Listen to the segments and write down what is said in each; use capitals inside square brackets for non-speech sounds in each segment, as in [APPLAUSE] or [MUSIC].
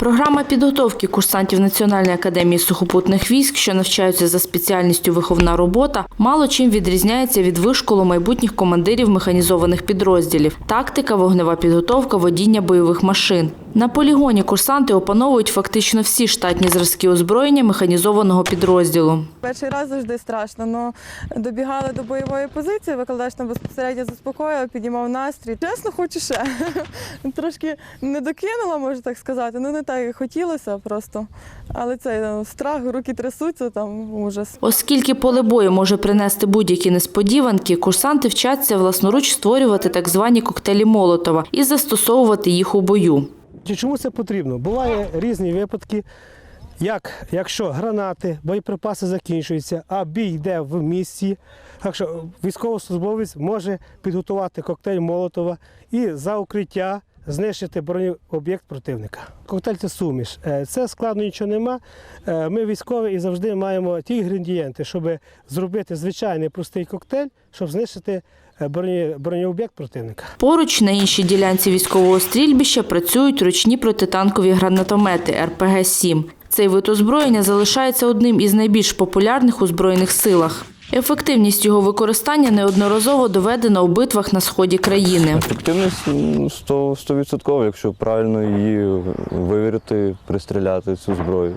Програма підготовки курсантів Національної академії сухопутних військ, що навчаються за спеціальністю виховна робота, мало чим відрізняється від вишколу майбутніх командирів механізованих підрозділів, тактика, вогнева підготовка, водіння бойових машин. На полігоні курсанти опановують фактично всі штатні зразки озброєння механізованого підрозділу. Перший раз завжди страшно, але добігали до бойової позиції, викладач нам безпосередньо заспокоїв, підіймав настрій. Чесно, хочу ще. [LAUGHS] Трошки не докинула, можу так сказати. Ну не так як хотілося просто. Але це ну, страх, руки трясуться, там ужас. Оскільки поле бою може принести будь-які несподіванки, курсанти вчаться власноруч створювати так звані коктейлі Молотова і застосовувати їх у бою. Чи Чому це потрібно? Бувають різні випадки, як якщо гранати, боєприпаси закінчуються, а бій йде в місті. Так що військовослужбовець може підготувати коктейль Молотова і за укриття знищити бронеоб'єкт противника. Коктейль це суміш. Е, Це складно нічого нема. Е, Ми військові і завжди маємо ті інгредієнти, щоб зробити звичайний простий коктейль, щоб знищити е, бронеоб'єкт противника. Поруч на іншій ділянці військового стрільбища працюють ручні протитанкові гранатомети РПГ-7. Цей вид озброєння залишається одним із найбільш популярних у Збройних силах. Ефективність його використання неодноразово доведена у битвах на сході країни. Ефективність ну, 100%, 100%, якщо правильно її вивірити, пристріляти цю зброю,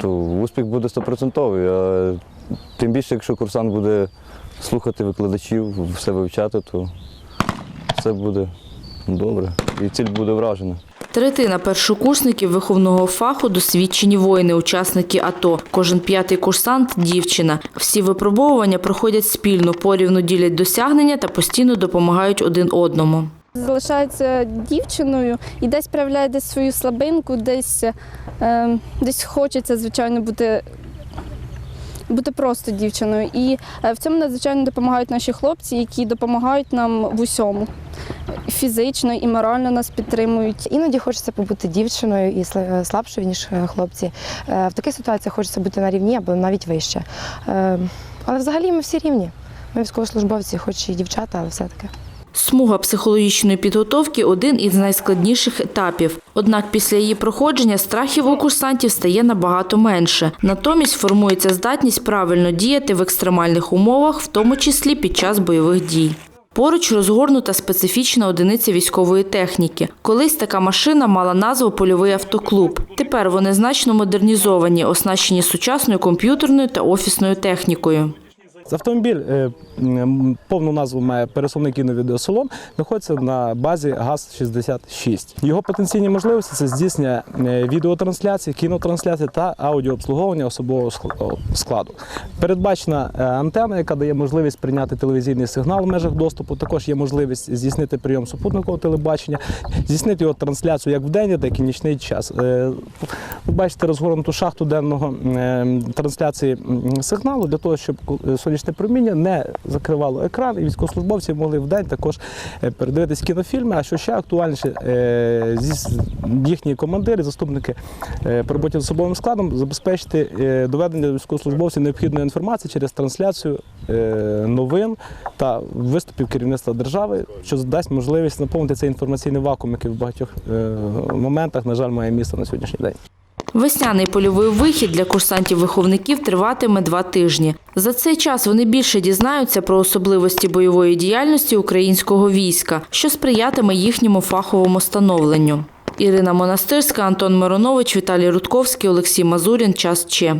то успіх буде 100%. А тим більше, якщо курсант буде слухати викладачів, все вивчати, то все буде добре і ціль буде вражена. Третина першокурсників виховного фаху досвідчені воїни, учасники АТО. Кожен п'ятий курсант дівчина. Всі випробовування проходять спільно, порівну ділять досягнення та постійно допомагають один одному. залишається дівчиною і десь проявляє десь свою слабинку, десь, е, десь хочеться, звичайно, бути. Бути просто дівчиною. І е, в цьому надзвичайно допомагають наші хлопці, які допомагають нам в усьому. Фізично і морально нас підтримують. Іноді хочеться побути дівчиною і слабшою, ніж е, хлопці. Е, В таких ситуаціях хочеться бути на рівні або навіть вище. Е, Але взагалі ми всі рівні. Ми військовослужбовці, хоч і дівчата, але все-таки. Смуга психологічної підготовки один із найскладніших етапів. Однак після її проходження страхів у курсантів стає набагато менше. Натомість формується здатність правильно діяти в екстремальних умовах, в тому числі під час бойових дій. Поруч розгорнута специфічна одиниця військової техніки. Колись така машина мала назву польовий автоклуб. Тепер вони значно модернізовані, оснащені сучасною комп'ютерною та офісною технікою. Автомобіль е, повну назву має пересувний кіновідеосалон, знаходиться на базі ГАЗ-66. Його потенційні можливості це здійснення е, відеотрансляції, кінотрансляції та аудіообслуговування особового складу. Передбачена е, антенна, яка дає можливість прийняти телевізійний сигнал в межах доступу. Також є можливість здійснити прийом супутникового телебачення, здійснити його трансляцію як в день, так і нічний час. Ви бачите розгорнуту шахту денного трансляції сигналу для того, щоб сонячне проміння не закривало екран, і військовослужбовці могли в день також е, передивитись кінофільми. А що ще актуальніше, е, їхні командири, заступники е, по з особовим складом забезпечити доведення військовослужбовців необхідної інформації через трансляцію новин та виступів керівництва держави, що дасть можливість наповнити цей інформаційний вакуум, який в багатьох моментах, на жаль, має місце на сьогоднішній день. Весняний польовий вихід для курсантів-виховників триватиме два тижні. За цей час вони більше дізнаються про особливості бойової діяльності українського війська, що сприятиме їхньому фаховому становленню. Ірина Монастирська, Антон Миронович, Віталій Рудковський, Олексій Мазурін. Час Че.